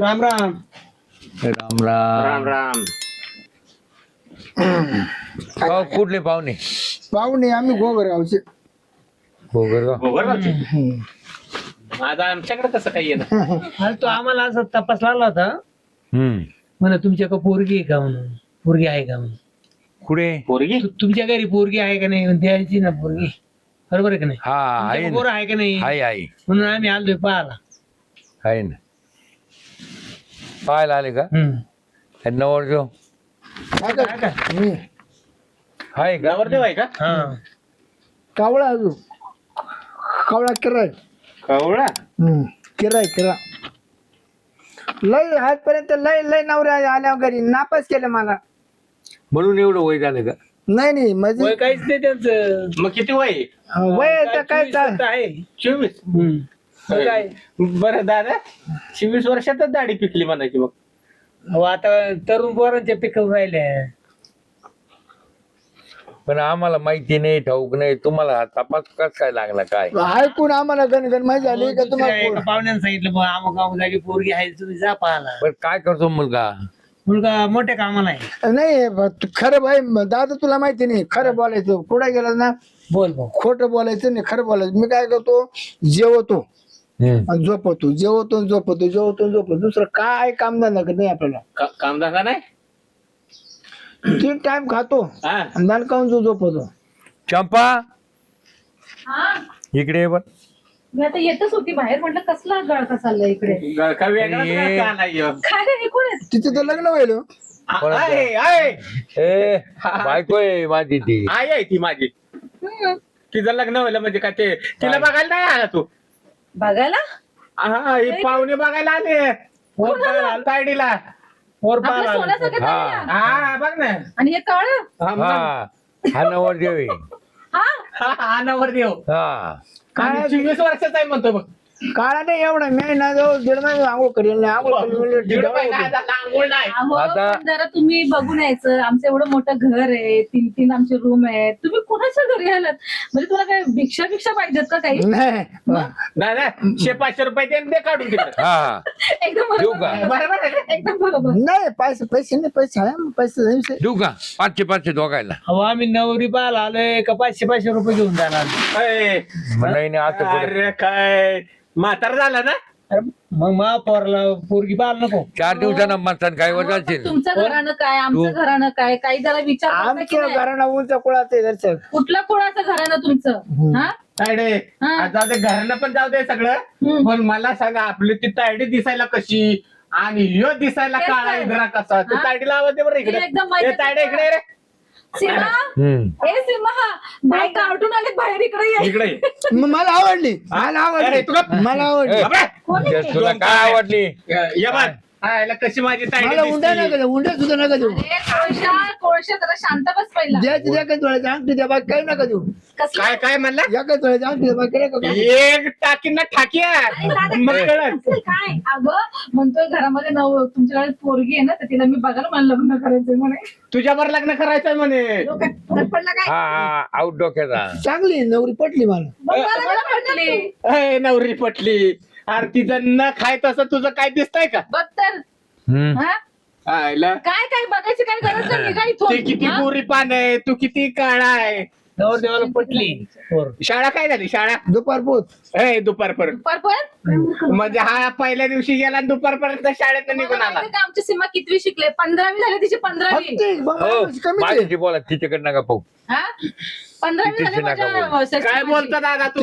राम राम. राम राम. राम राम. हो, कुठले पाहुणे? पाहुणे आम्ही गोगरगावचे. हो गर गोगरगावचे माझा आमच्याकडे कसं काही येणं अरे तो आम्हाला असं तपास लागला होता. हम्म. म्हणा तुमच्या का पोरगी आहे का म्हणून? पोरगी आहे का म्हणून? कुठे? पोरगी? तु- तुमच्या घरी पोरगी आहे का नाही? द्यायची ना पोरगी. बरोबर आहे का नाही? हा आहे तुमच्या ना. पोरं आहे का नाही? आहे आहे. म्हणून आम्ही आलोय पाहायला. आहे ना. पाहायला आले का? हम्म. नवर जो आहे का? हम्म. आहे का? नवरदेव आहे का? हा. कावळा अजून. कावळा किराय. कवळा? हम्म. किराय किरा. लय आजपर्यंत लय लय नवऱ्या आल्या घरी. नापास केलं मला. म्हणून एवढं वय झालं का? नाही नाही. वय म्हणजे काहीच नाही त्यांचं. मग किती वय? आहे? वय तर काय चोवीस चा- आहे. चोवीस. मग काय बरं दादा. चोवीस वर्षातच दाढी पिकली म्हणायची मग. अहो, आता तरुण पोरांचे पिकवून राहिले पण आम्हाला माहिती नाही ठाऊक नाही. तुम्हाला तपास कस काय लागला काय? ऐकून आम्हाला गणगण माहिती झाली का दुसऱ्या तुम्हाला पाहुण्यानं सांगितलं बा अमुक अमुक जागी पोरगी आहे तुम्ही जा पाहायला. पण काय करतो मुलगा? मुलगा मोठ्या कामाला आहे. नाही ब- तू खरं भाई दादा तुला माहिती नाही खरं बोलायचं. कुठे गेला ना? बोल भाऊ खोटं बोलायचं नाही खरं बोलायचं. मी काय करतो? जेवतो. आणि झोपतो जेवतो झोपतो जेवतो झोपतो दुसरं काय काम धंदा नाही आपल्याला. का- कामधंदा नाही? तीन टाइम खातो हा. आणि नानकाहून जो झोपतो चंपा हा. इकडे ये बर. मी आता येतच होती बाहेर. म्हटलं कसला गळका चाललाय इकडे? का. का नाही? काय रे हे कोण आहेत? तिथे तर लग्न व्हायला. आ- आहे आहे. ए बायको आहे माझी ती. आहे आहे ती माझी. हम्म. तिचं लग्न व्हायला म्हणजे काय ते तिला बघायला नाही आला तू? बघायला? हा हे पाहुणे बघायला आले. तायडीला पोर हा. हा बघ ना. आणि हे काळ? हा, मग. हा हा नवर देव हा? हा, हा नवरदेव. हा. आणि चोवीस वर्षाचा आहे म्हणतो बघ. काळा नाही एवढा मी ना जाऊ दीड महिने आंघोळ करेल नाही. आंघोळ करेल दीड महिना आंघोळ नाही. अहो आता- पण जरा तुम्ही बघून यायचं. आमचं एवढं मोठं घर आहे. तीन तीन आमचे रूम आहे तुम्ही कोणाच्या घरी आलात? म्हणजे तुला काय भिक्षा भिक्षा पाहिजेत का काही? नाही. शे पाचशे रुपये दे दे काढून तिकडे. हा. हा एकदम देऊ बरोबर का? बरोबर आहे ना? एकदम बरोबर. नाही पैसे पैसे नाही पैसे आहे. पैसे नाही, देऊ का? पाचशे पाचशे दोघायला. अहो आम्ही नवरी पाहायला आलोय. का पाचशे पाचशे रुपये घेऊन जाणार? अय, नाही नाही असं कुठं. अरे काय? म्हातार झाला ना? अरे मग मा पोरला पोरगी पाहायला नको. चार दिवसानं मतदान काय वर जाशील? तुमचं घरानं काय? आमचं घरानं काय? काही जरा विचार करता की आमच्या नाही? घराणा उंच कुळाचं आहे कुठलं कोणाचं घरानं तुमचं? हा. तायडे हा. आता जाऊ दे घरानं पण जाऊ दे सगळं. हम्म. पण मला सांगा आपली ती तायडी दिसायला कशी? आणि ह्यो दिसायला तेच काळा तर. कसा ते हा? तायडीला आवाज दे बरं हे इकडे एकदम ए, माहिती तायडे इकडे ये रे. सीमा ए सीमा बाय कार्टून आले बाहेर इकडे ये. इकडे ये. म- मला आवडली. मला अरे, आवडली तू गप. मला आवडली. ए, बाबा, कोण आहे ते ते? तुला काय आवडली? ये बघ. हा, याला कशी माझी मला दिसती. नका देऊ सुद्धा नका देऊ. अरे कोळशा कोळशा जरा शांत बस पहिला. अंगठी द्या बाकी काही नका देऊ. कसलं? काय काय म्हणला? या थोड्याची अंगठी द्या बाकी नका देऊ. एक टाकीना ठाकिया मग कळत काय? अगं म्हणतोय घरामध्ये नव तुमच्याकडे पोरगी आहे ना तर तिला मी बघायला मला लग्न करायचंय म्हणे. तुझ्यावर लग्न करायचंय म्हणे. डोक्यात फरक पडला काय? हा हा आउट डोक्याचा. चांगली नवरी पटली मला. बघ मला मला पटली अय, नवरी पटली. अरे तिचं न खाय तसं तुझं काय दिसतंय का? बघ तर. हम्म. हा? आयला. काय काय बघायची काय गरज नाही काय ते किती गोरी पान आहे तू किती काळा आहे. नवर देवाला पटली. पोर शाळा काय झाली शाळा? दुपार पोत ए दुपारपर्यंत पर्पल म्हणजे हा पहिल्या दिवशी गेला आणि दुपारपर्यंत शाळेत निघून आला आमची सीमा कितवी शिकले पंधरावी झाली तिची पंधरावी हो कमी माझ्याशी बोला तिच्याकडे नका पाहू हा पंधरावी झाली माझ्या काय. बोलतो दादा तू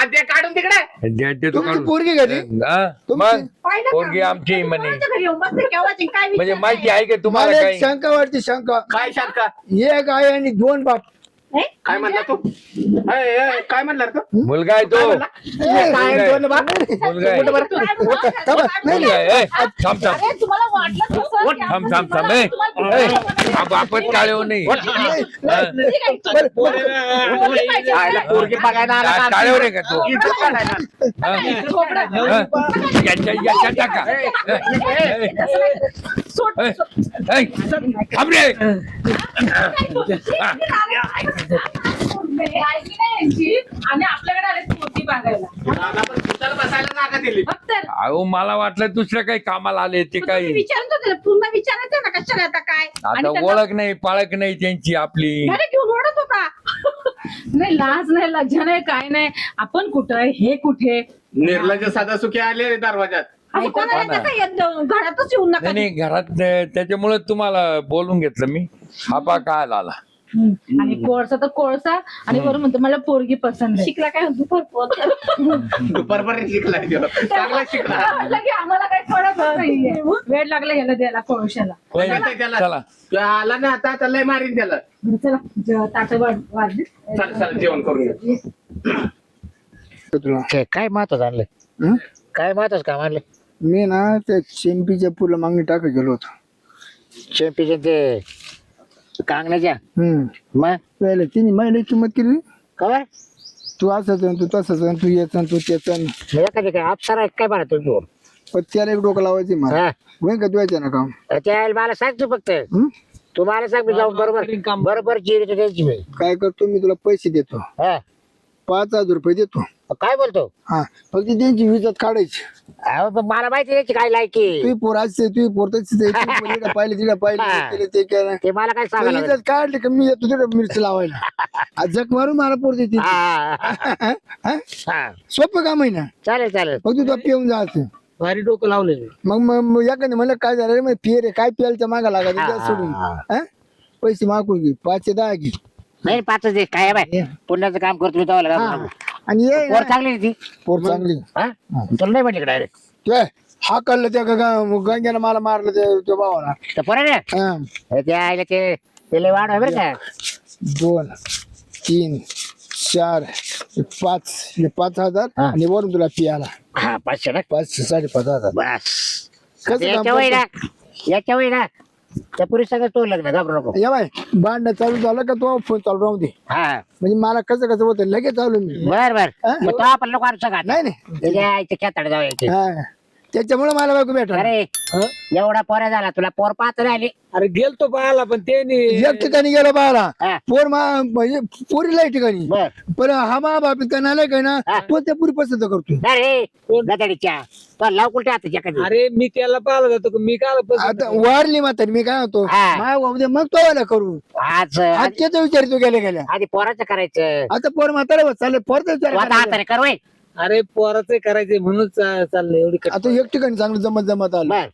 आद्या काढून तिकडे जे- ते तू तुमची काढून. पोरगी घरी हा? तुमची? मग पाहिलं का? पोरगी आमची म्हणे कोणाच्या घरी येऊन बसते केव्हाची काय म्हणजे माहिती नाही. आहे का तुम्हाला मला काही एक शंका वाटते शंका काय शंका एक आहे आणि दोन बाप? काय म्हणला तू? अय, अय, काय म्हणला रे तू? मुलगा आहे तो. म्हणला? काय दोन बाप मुलगा आहे. कुठं बरं? बोलला? थांबा, काय मुलगा आहे ए, बोलला? थांब थांब. अरे तुम्हाला वाटलं थांब थांब थांब ए ए, आप- आपण टाळे हो नाही पोरगी बघायला आला का? का तू इज्जत काढायला. हा? खोबरं. हा? याच्या याच्या टाका ए, थांब रे. यांची आणि आपल्याकडे आले बसायला जागा दिली बघ तर अहो मला वाटलं दुसऱ्या काही कामाला आले ते काही. तुम्ही विचारत पुन्हा विचारायचं ना कशाला आता काय? आणि आता ओळख नाही पाळख नाही त्यांची आपली. घेऊन ओढत होता. नाही लाज नाही लज्जा नाही काय नाही. आपण कुठं आहे, हे कुठे? निर्लज साधा सुखी आले दरवाजात असं कोणाला ना. नका येत जाऊ. घरातच येऊन नका नाही नाही घरात त्याच्यामुळे तुम्हाला बोलून घेतलं मी. हा पा काय आला. आणि कोळसा तर कोळसा आणि वरून म्हणतो मला पोरगी पसंत आहे. शिकला काय दुपारपर्यंत शिकलाय तो. चांगला शिकला. म्हटलं की आम्हाला काही कळत नाहीये. वेळ लागला याला द्यायला कोळशाला. नाही, चला, नाही, चला. चला तो आला ना आता आता लय मारीन त्याला. बरं, चला. ज- ताटं वाढ वाढली चल चल जेवण करून घे. तुला काय काय महत्वाचं आणलं हं? काय महत्वाचं काम आणलं मी ना त्या शेंपीच्या पुरला मागणी टाकत गेलो होतो. चॅम्पियन ते कांगण्याच्या हम्म. मग पहिले तिने किंमत केली. कवर तू असंच आणि तू तसंच आणि तू याच तू त्याच काय अप्सरा आहे काय बरं तुझी पण त्याला एक डोकं लावायची मला. हा. होईन का तुझ्या ना काम? अरे त्या मला सांग तू फक्त? तू मला सांग मी जाऊन बरोबर बरोबर जिरे त्यांची मी. काय करतो? मी तुला पैसे देतो. हा. पाच हजार रुपये देतो. काय बोलतो? हा फक्त त्यांची विजत काढायची. अहो पण मला माहिती नाही काय लायकी तुझी पोर असते तुझी पोर तशीच आहे. तू पोर इकडं पाहिली तिला पाहिली ते केलं. ते मला काय सांगायला लागलं? विजत काढली का मी येतो तिकडे मिरची लावायला. आज जग मारून मला पोर देते हा, हा, हा? हा. सोपं काम आहे ना? चालेल चालेल. फक्त तुला पिऊन जायचं भारी डोकं लावले मग मग मग म्हणलं काय झालं रे? मग पिये रे काय प्यायला मागा लागायचं हा, द्या सोडून. हा? पैसे मागून घे. पाचशे दहा घे. नाही पाच दे. काय बाय पुण्याचं काम करतो मी तेव्हा हा. आणि ये पोर ना, चांगली आहे ती? पोर चांगली. हा? तुला नाही म्हटलं डायरेक्ट ते हा कळलं त्या ग- गंग्यानं मला मारलं ते त्या भावाला. तर पोरा रे हा. हे ते आईला ते ते लय वाढ आहे बरं का. दोन तीन चार हे पाच हे पाच हजार हा. आणि वरून तुला पियाला. हा पाचशे ना? पाच साडेपाच हजार. बस. कसं काम याच्या वय ना याच्या वय ना त्या पुरी सगळं तो लग्न घाबरू नको. या बाय भांडण चालू झालं का तो फोन चालू राहू दे. हा. म्हणजे मला कसं कसं होतं लगेच चालू मी बर बर? मग तो आपण नको आमचं घात नाही नाही. त्याच्या जाऊ हा. त्याच्यामुळे मला बायको भेटा अरे एवढा पोरा झाला तुला पोर पाच राहिली. अरे गेलतो पाहायला पण ते एक ठिकाणी गेलो बाळा हा. पोर मा म्हणजे पोरीला एक ठिकाणी. बर. पण हा मा बाप इतका नालायक काय ना. तो त्या पुरी पसंत करतो अरे गदडीच्या तो लाव कुलटे आता एखादी अरे मी त्याला पाहिलं जातो का मी काय आता वारली म्हातारी मी काय होतो हा. माय उद्या मग तो वाला करू आज त्याचा विचार तो गेल्या गेल्या. आधी पोराचं करायचं. आता पोर म्हातारा होत चालले पोरचा विचार तू आता करायचा. हाताने कर वय अरे पोराचं करायचंय म्हणून चा- चाललंय एवढी कट- आता एक ठिकाणी चांगलं जमत जमत आलं. बर.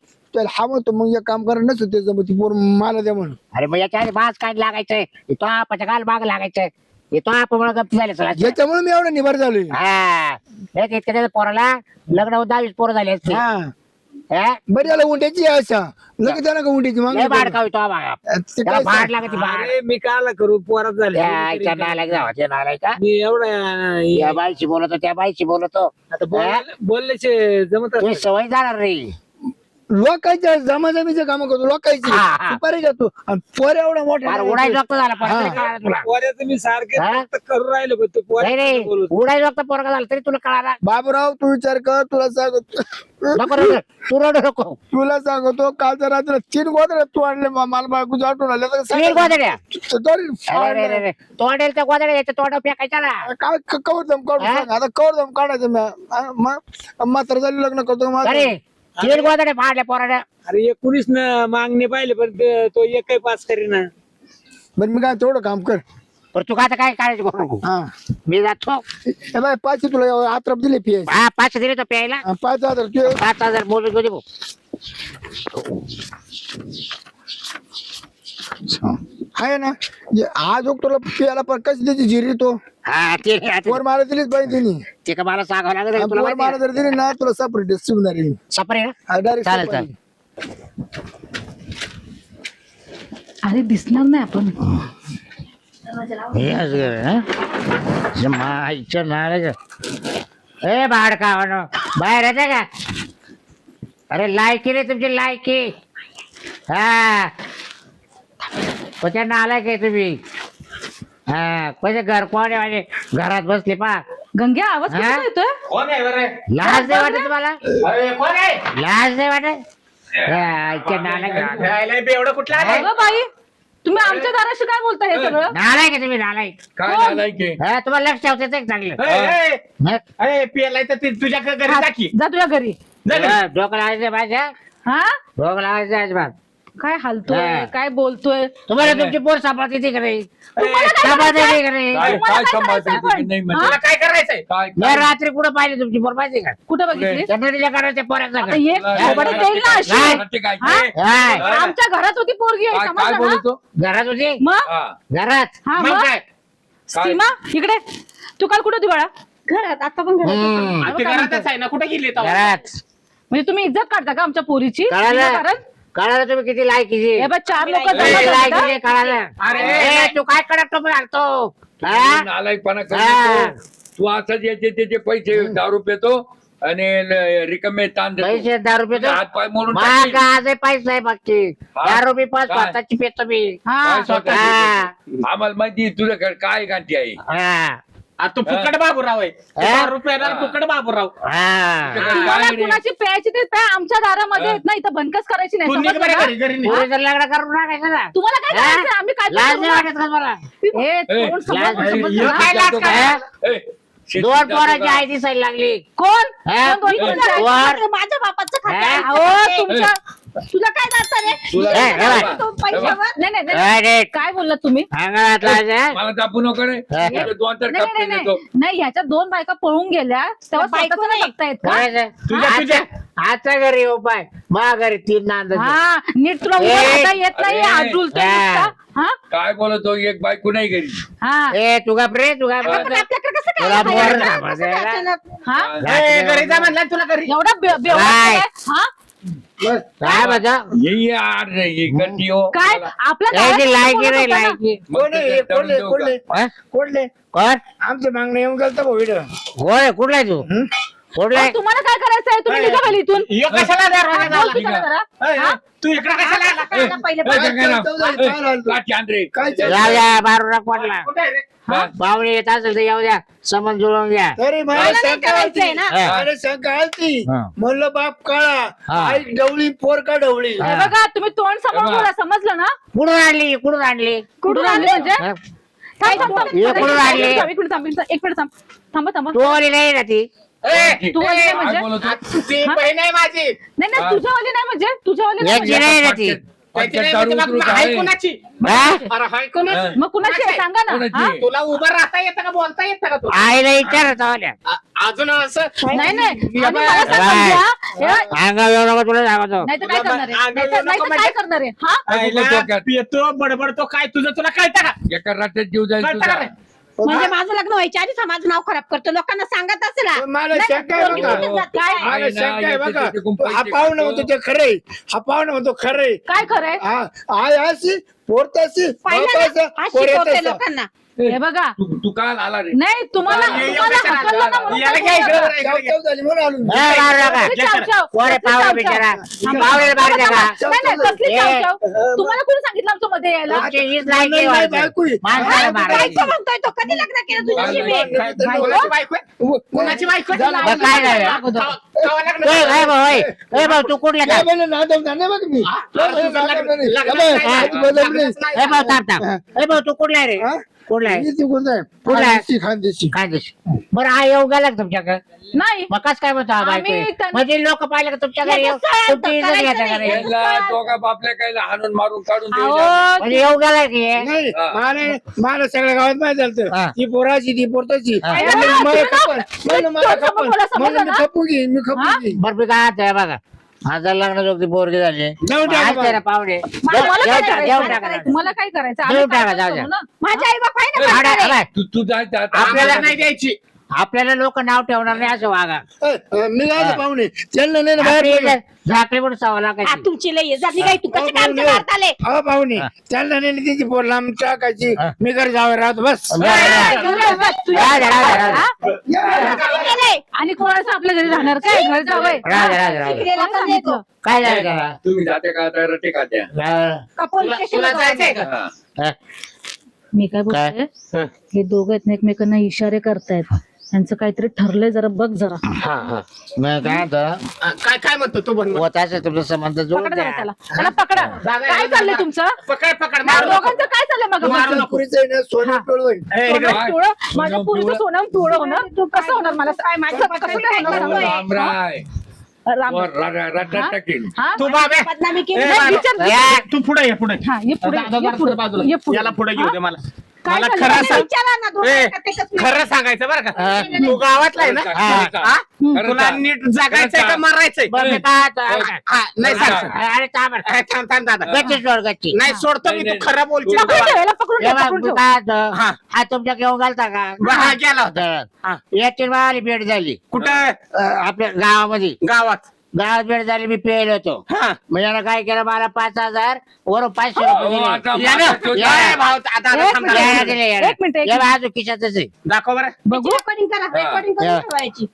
हा म्हणतो मग एक काम करा नसतं ते जमत ती पोर मला द्या म्हणून. अरे मग याच्या आधी काय लागायचंय. हे तो आपाच्या काल माग लागायचंय. हे तो आपण गप्प झाले सगळं याच्यामुळे मी एवढा निभार झालोय. हा. ते इतक्या दिवसात पोराला लग्न होऊन दहावीस पोरं झाली असते हा. हा? बरी उंट्याची आशा लगेच त्याला का उंट्याची लय मागणी भाड करू. खावी तो आम्हाला ते त्याला काय भाड सांग- लागते भाड अरे मी काला करू? पोरात झाले. त्या आईच्या नालायक जावा त्या नालायका. मी एवढा त्या बाईशी बोलतो त्या बाईशी बोलतो. आता बोल- बोलल्याचे जमत. सवय जाणार रे. लोकांच्या जमाजमीचं काम करतो लोकांची. हा, हा. सुपारी घेतो आणि पोर एवढा मोठा फार उडाय जोगत झाला हा. कळालं तुला? पोऱ्याचं मी सारखे हा? फक्त करू राहिलो पण तू नाही नाही. पोरगा झाला तरी तुला कळाला. बाबूराव तू विचार कर तुला सांगतो. नको नको तू रडू नको. तुला सांगतो कालच्या रात्री तीन गोदरे तू आणले मा- मला बायको आठवण आले तर तीन गोदड्या? तरी अरे तोंडेल त्या गोदड्या याच्या तोंड फेकायच्या ना. काय क- कवर दम काढून हा? सांग आता कवर दम काढायचं मी. मग म्हातारा झाली लग्न करतो. अरे तीन फाडल्या पोराड्या अरे एकोणीस न मागणे पाहिले पण ते- तो एक काही पास करीना. बरं मी काय तेवढं काम कर. पण तू आता काय काळजी करू नको. हा. मी जातो. हे बाय पाचशे तुला आत्रप दिले फी हा पाचशे दिले तो प्यायला. पाच हजार ते पाच हजार घेऊ दे भाऊ. आहे ना? आज तुला प्यायला पण कशी त्याची जिरी तो? हा ते आता वर मारा दिलीच पाहिजे तिने. ते का मला सांगावं लागेल तुला वर मारा माहिती जर दिली ना तुला सेपरेट ना डायरेक्ट चालेल, चालेल. अरे दिसणार नाही आपण. हे असं कर, हं? जे माईचं नाळाचं. ए बाडका बाहेर येते का? अरे लायकी रे तुमची लायकी. हा. कोणत्या नालायक आहे तुम्ही? हा कोणते घर कोण आहे माझे? घरात बसले पा गंग्या आवाज हा? येतोय? कोण आहे बरं? लाज नाही वाटत तुम्हाला? अरे कोण आहे? लाज नाही वाटत? हा, इतक्या नालायक आहे. राहिलाय बेवडं कुठला? अगं बाई तुम्ही आमच्या दाराशी काय बोलता हे सगळं? नालायक आहे तुम्ही नालायक. काय झालाय की हा, तुम्हाला लक्ष ठेवते ते चांगलं? ए, ए? ए, पेलाय तर ते तुझ्या घरी जा की. जा तुझ्या घरी. जा. हा, डोकं लावायचं माझ्या. हा? डोकं लावायचं अजिबात काय हालतोय? हा. काय बोलतोय? तुम्हाला तुमची पोर सांभाळते येते का नाही? काय सांभाळते? करायचंय? येते का नाही? काय सांभाळते की? नाही हा? म्हणजे काय करायचंय? काय मी रात्री कुठं पाहिजे तुमची पोर पाहिजे का? कुठं बघितली त्यांना तिच्या करायच्या पोराचा आता एक तुला- थोबाडीत देईल ना अशी. नाही. ते काय हा? काय आमच्या घरात होती पोरगी आहे, काय काय समजलं ना? बोलतो? घरात होती? मग? हा. घरात. हा मग मग? काय? सीमा इकडे. तू काल कुठे होती बाळा? घरात आता पण हम्म. आ, ते घरातच आहे ना कुठे गेली तेव्हा? घरात. म्हणजे तुम्ही इज्जत काढता का आमच्या पोरीची? कळालं. विनाकारण? कळालं तुम्ही किती लायकीची हे बघ चार लोक लायकीची कळालं अरे. ए, तू काय कडक टोपी घालतो हा? नालायकपणा हा. करतो तू असंच याचे त्याचे पैसे दारू पितो आणि ल- रिकामे ताण देतो पैसे दहा रुपये हात पाय मोडून. आज पैसा आहे बाकी हा? दहा रुपये पाच काय? स्वतःची पेतो मी हा काय हा. आम्हाला माहिती आहे तुझ्याकडे काय गाठी आहे हा. आ, तू फुकट बाबूराव आहे हा? दहा रुपयाला. फुकट बाबूराव हा. तुम्हाला? कुणाची प्यायची ते प्या आमच्या दारामध्ये येत नाही इथं बंदकच करायची नाही तू निघ समजलं बरं ना? घरी घरी निघ. पोरीचं लग्न करून टाकायचं ना तुम्हाला काय हा? करायचं आम्ही काय लाज नाही? वाटत का हे समजलं- समजलं ना? काय लाज दोन पोराची? आई दिसायला लागली कोण हा? वर. माझ्या बापाचं हा? खातं अहो तुमच्या तुला काय जातं रे तुला- ए, हे बघ. तो पैशावर नाही नाही, नाही काय? काय बोललात तुम्ही अंगात लाज मला दाबू नको रे हा. तुझे दोन चार नाही कप्पे नाही देतो नाही नाही ह्याच्या दोन बायका पळून गेल्या तेव्हा बायको स्वतःचं नाही. बघतायत का तुझ्या- तुझ्या. आजच्या घरी येऊ पाय मा घरी तीन नांद हा नीट तुला उभं ए, राहता येत नाही अरे, डुलतोय हा. नुसता. हा काय बोलतो एक बायको नाही घरी हा ए तू घाब रे तू घाब हा. पण आपल्याकडे कसं काय तुला आहे? कसं. काय अचानक? हा घरी जा म्हणला तुला घरी एवढा बे- बेवडा काय? आहे? काय माझा ये ये आड रे ये करती हो काय आपल्या ए, दारात ती लायकी बोलत रे होता ना? लायकी कोण आहे? कोण आहे? कोण? आहे? हा? कोण आमच्या मागणं येऊन गेलता भाऊ इकडं होय कुठला आहे तू आहे तुम्हाला काय करायचंय तुम्ही निघा खाली इथून ह्यो कशाला दरवाजा हा, बोल झाला? की जरा. ए, ए, तू इकडे कशाला आला? ना पहिले ए, चौदा- ए, काठी आण रे. काय ते? जाऊ द्या बारू नका पडला कुठे आहे रे? हा? पाहुणे येत असेल तर येऊ द्या समन जुळवून घ्या अरे मला मला नाही शंका करायचंय आलती. ना. हा. अरे शंका आलती हा. म्हणलं बाप काळा हा. आई डवळी पोर का डवळी हा. हे बघा तुम्ही तोंड समोर हे. बोला समजलं ना कुठून आणली कुठून आणली कुठून आणले म्हणजे हा? थांब, थांब, थांब. हे कुठून आणले? एक मिनिट थांब, एक मिनिट एक मिनिट थांब थांबा थांबा तू आली नाही ना ती ए, तू वाली नाही काय म्हणजे? बोलतो? आ, ती हा? बहीण आहे माझी. नाही नाही. तुझ्यावाली नाही म्हणजे? तुझ्यावाली नाही म्हणजे? नाही ना ती. त्याची नाही दारू म्हणजे मग? कुणाची? हा? अरे हाय कुणाची. मग कुणाची आहे? सांगा ना. कोणाची? हा? तुला उभं राहता येतं का बोलता येतं का तू आईला विचारत आल्या. अजून असं? नाही नाही. आणि या मला बाया- सांग बाय. समजा, हे- अंगा येऊ नको तुला सांगतो नाही तर काय तुला करणार आहे? नाही नाही काय म्हणजे- करणार हा? काय बोलतो बडबडतो काय तुझं तुला कळतं का? एका रात्रीत जीव जाईल कळतं तुझा. का रे? म्हणजे माझं लग्न व्हायच्या आधीच हा माझं नाव खराब करतो लोकांना सांगत असेल हा. मला नाही, शंका आहे पोरगी बघा कुठे जाते काय? मला शंका आहे बघा हा पाहुणा. म्हणतो ते खरंय हा पाहुणा म्हणतो खरंय काय खरंय हा आय अशी पाहिलं ना? असं, हा शिकवते. लोकांना हे बघा तू तू काल आला रे नाही तुम्हाला तुम्हाला कशाला हकललं ना म्हणून याला काय घ्या इकडं बोलता? बरं, चाव- इकडे चाव झाली म्हणून आलो मी. ए, मारू नका कसली चावचाव? कोण कसली? बिचारा बाहेर का नाही नाही कसली. चावचाव? तुम्हाला सांगितलं आमच्या मध्ये यायला तुमची हीच लायकी नाही, आहे नाही, वाटतं. बायको आहे. माणसाला काय मारायची बायको म्हणतोय तो कधी लग्न केलं तुझ्याशी मी काय- कोणाची बायको आहे? कोणाची बायको आहे? झालं. मग काय झालं? कवा भाऊ, भाऊ तू कुठला काय नादम झालं बघ मी हा? लग्न-. लग्न भाऊ झालं. थांब थांब ए भाऊ तू कुठला रे हा? कुठला आहे मी ती कोणता आहे? कुठला आहे? खानदेशी, खानदेशी काय दिस बरं हा येऊ गेला का तुमच्याकडे नाही मग कस काय म्हणतो हा बायको आम्ही आहे? त्यां- म्हणजे लोक पाहिलं का तुमच्या घरी येऊ याचं सळ तुमची इज्जत करायचं घेता का नाही. नाही? याला दोघा बापल्या काय हाणून मारून काढून देऊ द्या. अहो म्हणजे येऊ गेला की हे? नाही हा. मला मला सगळ्या गावात माहिती झालं हा. ती पोराची ती पोरताची हा. मला खपल. खपल. मी? खपू घेईन मी खपू? घेईन बरं मी काय म्हणतोय बघा माझा लग्न जोगती पोरगी झाली जाऊ द्या आज बाबा. त्याला पाहुणे मला मला काय करायचं? टाका. मला काय करायचं देऊन आम्ही काय टाका, जाऊ करू द्या. ना? माझ्या आई बाप आहे ना आडा- म्हातारे. आडा. तू तू जायचं आता आपल्याला नाही द्यायची आपल्याला लोक नाव ठेवणार नाही असं वागा अ, अ, मी हा. काय पाहुणे त्यांना नाही ना आपली बाहेर पडलं. इज्जत झाकली म्हणून सवा लागायची तुमची लई जाती काय तू कसे पाहुणे. आले हा. त्यांना नाही ना तिची पोर लांब टाकायची हा. मी घरी जावं राहतो बस बरं, बरं. तुझ्या- तुझ्या- राहू द्या, राहू द्या, राहू द्या. हा? आणि कोणाचं आपल्या घरी राहणार? काय? घर जावय. शिकलेला पण येतो काय झालं त्याला तुम्ही जाते का? आता रटे का त्या? हा. का पोलीस तुला स्टेशनला तुला जायचंय का? हा. हा. मी काय बोलते? हे दोघं आहेत ना एकमेकांना इशारे करतायत. यांचं काहीतरी ठरलंय जरा बघ जरा. हा हा. मग काय होतं काय काय म्हणतो तू बन होताच तुमचा संबंध जोड पकडा जरा द्या. त्याला. त्याला पकडा. काय. चाललंय तुमचं? पकड पकड या मारू नको. दोघांचं काय चाललंय मग? मारू नको. पुरीचं सोनं पिवळं. ए, माझ्या पुरीचं सोनं होणार? तू कसं होणार मला? कसं काय होणार? सांग. रामराय राम वर रा- रा- रटा टाकेल. हा? तू बाबे बदनामी केली. ए, नाही, मारू. विचार- ए, तू पुढे ये पुढे. हा, ये पुढे, दादा, ये जरा पुढे, बाजूला. ये पुढे. याला पुढे घेऊ दे मला. काय मला झालं? खरं सांग विचारा ना दोघं ए, एकच एकच खरं सांगायचं बरं का. तू गावातला आहे ना हा? हा? खरं तुला सांग. नीट जगायचंय का सांग. मारायचंय बरं मी काय होतं? हा, नाही सांग. अरे थांब रे. ए, थांब थांब दादा गच्ची सोड गच्ची नाही सोडतो मी नाही, तू नाही. खरं बोलची पकडून ठेव, याला पकडून हे ठेव, पकडून ठेव. हा. हा तुमच्या घेऊन घालता का हा गेला होता हा. याची मारी भेट झाली कुठं अं, आपल्या गावामध्ये गावात गावात भेट झाली मी पेल होतो हा मग यानं काय केलं मला पाच हजार वरून पाचशे रुपये दिले. आता या ना. माझा तो या काय? ना भाऊ, आता- आता एक थांब, मिनिट. थांब. यानं दिले, यानं. एक मिनिट, एक हे मिनिट. बघ, अजून खिशातच आहे दाखव बरं बघू रेकॉर्डिंग करा रेकॉर्डिंग हा. करून ठेवायची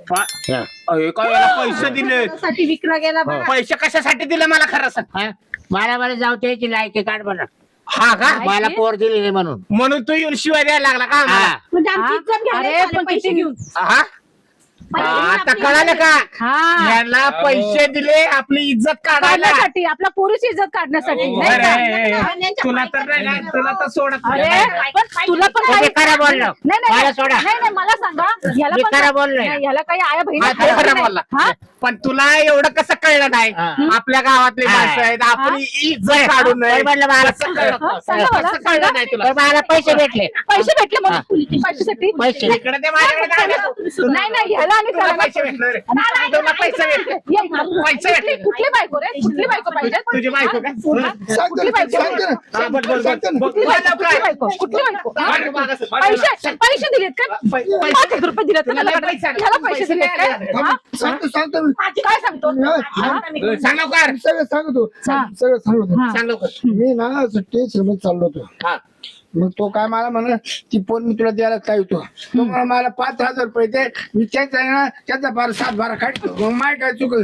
पा- हा. अय, काय याला पैसे दिले साठी विकला गेला बघा पैसे कशासाठी दिले मला खरं सांग हा? मला मला जाऊ त्याची लायकी काढ म्हणा हा का मला पोर दिली नाही म्हणून म्हणून तू येऊन शिवाय द्यायला लागला का आम्हाला? हा म्हणजे आमची? इज्जत घ्यायला अरे, आले पण पैसे किती- घेऊन हा? हा, आता आपली कळालं का हा यांना पैसे दिले आपली इज्जत काढायला काढण्यासाठी आपल्या पोरीची इज्जत काढण्यासाठी. नाही अरे, का? ए, ए, ए, भांड्यांच्या तुला तर नाही ना, तुला तर सोडत अरे नाही. पण तुला पण काही- खरं बोललो. नाही नाही मला सोडा. नाही नाही मला सांगा याला मी पण खरं बोललोय. नाही, याला काही आया बहिणी हा, तू खरं बोलला. पण तुला एवढं कसं कळलं नाही हा. आपल्या गावातले हा. माणसं आहेत आपण हा. इज्जत काढू नये बरं म्हटलं मला. कसं कळलं? हा, सांगा मला, कसं कळलं नाही तुला तर मला पैसे भेटले पैसे भेटले मला पैशासाठी पैसे इकडे ते माझ्याकडे काय. नाही नाही ह्याला आणि तुला त्याला पैसे भेटणार रे. तुला पैसे भेटले ये, पैसे कुठली कुठली बायको रे कुठली बायको पाहिजे तुझी बायको का सांगतो कुठली ना, बायको? सांगतो ना. हा, बोल, बोल, बोल. सांगतो ना. बोल, कुठली बोल, बायको लवकर. कुठली बायको कुठली बायको हा? मागे, मागे, मागे. पैसे पैसे दिलेत का पै- पैसे- पाच रुपये दिलेत का तुला त्याला? पैसे आले. ह्याला पैसे पैसे दिलेत काय आले. हा? सांगतो सांगतो मी. काय सांगतो हा? हा? सांग लवकर सगळं सांगतो हा. सगळं सांगतो हा. सांग लवकर मी ना टेन्शनमध्ये चाललो होतो हा मग तो काय मला म्हणा ती पोर मी तुला द्यायला काय होतो तो मला मला पाच हजार रुपये दे मी त्याचा ना त्याचा बारा सात बारा काढतो मग माय काय चुक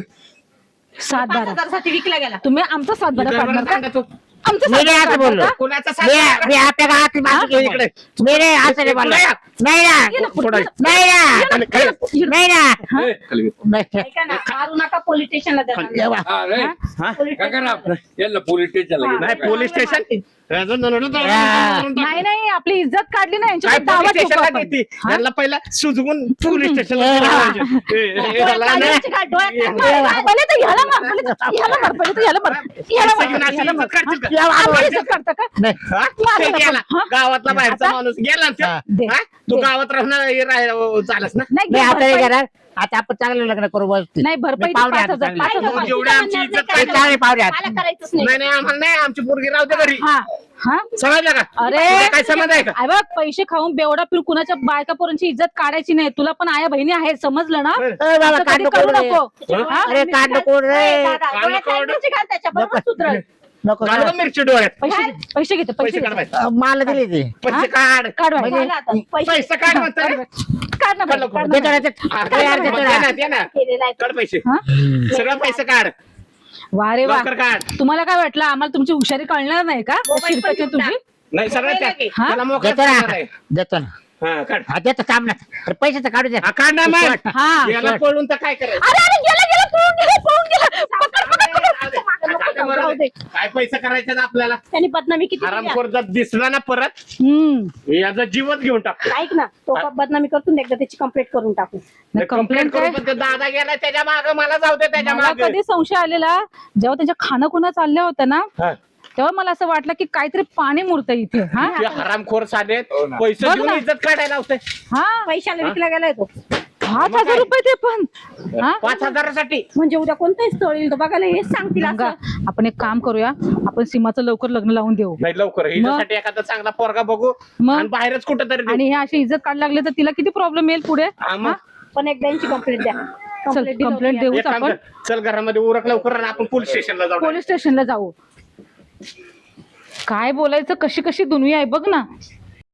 सात पाच बारा हजारासाठी विकला गेला तुम्ही आमचा सात बारा काढणार का सांगा तू. आमचा मी सात नाही बारा असं बोललो काढणार का? कुणाचा मी साथ मी आपल्या गावातली माणसं? घेऊन इकडे. मी नाही असं नाही बोललो पुढे या. नाही ना ये ना, पुढे. नाही ना ये ना. नाही ना ए, नाही. ऐका ना मारू नका पोलीस स्टेशनला द्या जेव्हा. हा, रे. हा? काकाराम, याला पोलीस स्टेशनला नाही. पोलीस स्टेशन नाही नाही आपली इज्जत काढली नाही काय यांच्याकडे पोलीस दावा ठोकू स्टेशनला आपण. देते हा? यांना पहिला सुजवून पोलीस स्टेशनला ए, पाहिजे. ए, ए, ए, याला नाही. डोळ्यात काय, डोळ्यात काय? पहिले पहिले तर ह्याला मार पहिले तर ह्याला मार पहिले तर ह्याला मार ह्याला पैसे घेऊन मार अशी ह्याला मार इज्जत काढतील का? हा? आपली इज्जत काढता का नाही. हा? मार ते त्याला गेला. पण. हा? गावातला बाहेरचा? माणूस गेला ना हा. तो. दे. हा? तू दे. गावात राहणार हे राह- चालस ना नाही मी घे आता हे भरपाई. करा आता आपण चांगलं लग्न करू बसते नाही भरपाई मी पाहुणे पाच आता हजार चांगले. पाच हजार मग जेवढी आमची इज्जत ते चांगले पाहुणे मला आता. करायचंच नाही. नाही नाही आम्हाला नाही आमची पोरगी राहू दे घरी. हा हा? समजलं का? अरे काय समज आहे का? अरे बघ पैसे खाऊन बेवडा फिरून कुणाच्या बायका पोरांची इज्जत काढायची नाही. तुला पण आया बहिणी आहेत समजलं ना? बरं. ए बाबा असं कधी कांड करू कोण रे? नको. हा? अरे कांड कोण रे दादा, डोळ्यात सुधरल. नको घाल गं मिरची डोळ्यात. पैसे पैसे घेते पैसे पैसे काढ घेते. बाई. अं, मला दिली ती. पैसे काढ. काढ बाई. झालं आता. पैसे पैसे काढ म्हणतो रे. काढ ना बाई, लवकर. काढ ना देतो बाई. ना ते. दे यार, दे देतो ना, ना. दे ना. केलेला आहे. काढ पैसे. हा? सगळं पैसे काढ. वा रे वा. लवकर काढ. तुम्हाला काय वाटलं? आम्हाला तुमची हुशारी कळणार नाही का? मोबाईल पण शिरकाची घेऊन तुझी नाही सगळं त्या- हा? त्याला मोकळं देतो करणार ना आहे. देतो ना. हा काढ. हा देतो थांब ना. अरे पैसे तर काढू दे हा, काढ ना मग. हा. याला पळून तर काय करायचं? अरे अरे गेला गेला पळून गेला पळून गेला. पकड पकड पकड जाऊ दे. काय पैसे करायचे आपल्याला? त्यांनी बदनामी किती केली आहे? आरामखोर जर दिसला ना परत हम्म. याचा जीवच घेऊन टाकतो. ऐक ना तो का बदनामी करतो एकदा त्याची कंप्लेंट करून टाकू. नाही, कंप्लेंट complaint करून काय? पण ते दादा गेला त्याच्या माग मला जाऊ दे त्याच्या मला माग. कधी संशय आलेला जेव्हा त्यांच्या खाना खुना चालल्या होत्या ना तेव्हा मला असं वाटलं की काहीतरी पाणी मुरत इथे हा? हरामखोर साधे पैसे बघ ना. इज्जत काढायला होते हा. पैशाला विकला गेलाय तो. पाच हजार रुपये ते पण. हा? पाच हजारासाठी. म्हणजे उद्या कोणतंही स्थळ येईल तो बघायला हेच सांगतील गंगा, असं. आपण एक काम करूया. आपण सीमाचं लवकर लग्न लावून देऊ. नाही लवकर. हिच्यासाठी एखादा चांगला पोरगा बघू मग? आणि बाहेरच कुठं तरी आणि हे अशी इज्जत काढ लागले तर तिला किती प्रॉब्लेम येईल पुढे? पण एकदा यांची कंप्लेंट द्या. चल कंप्लेंट देऊच आपण. चल घरामध्ये उरक लवकर आणि आपण पोलीस स्टेशनला जाऊ पोलीस स्टेशनला जाऊ. काय बोलायचं? कशी कशी दुनिया आहे बघ ना.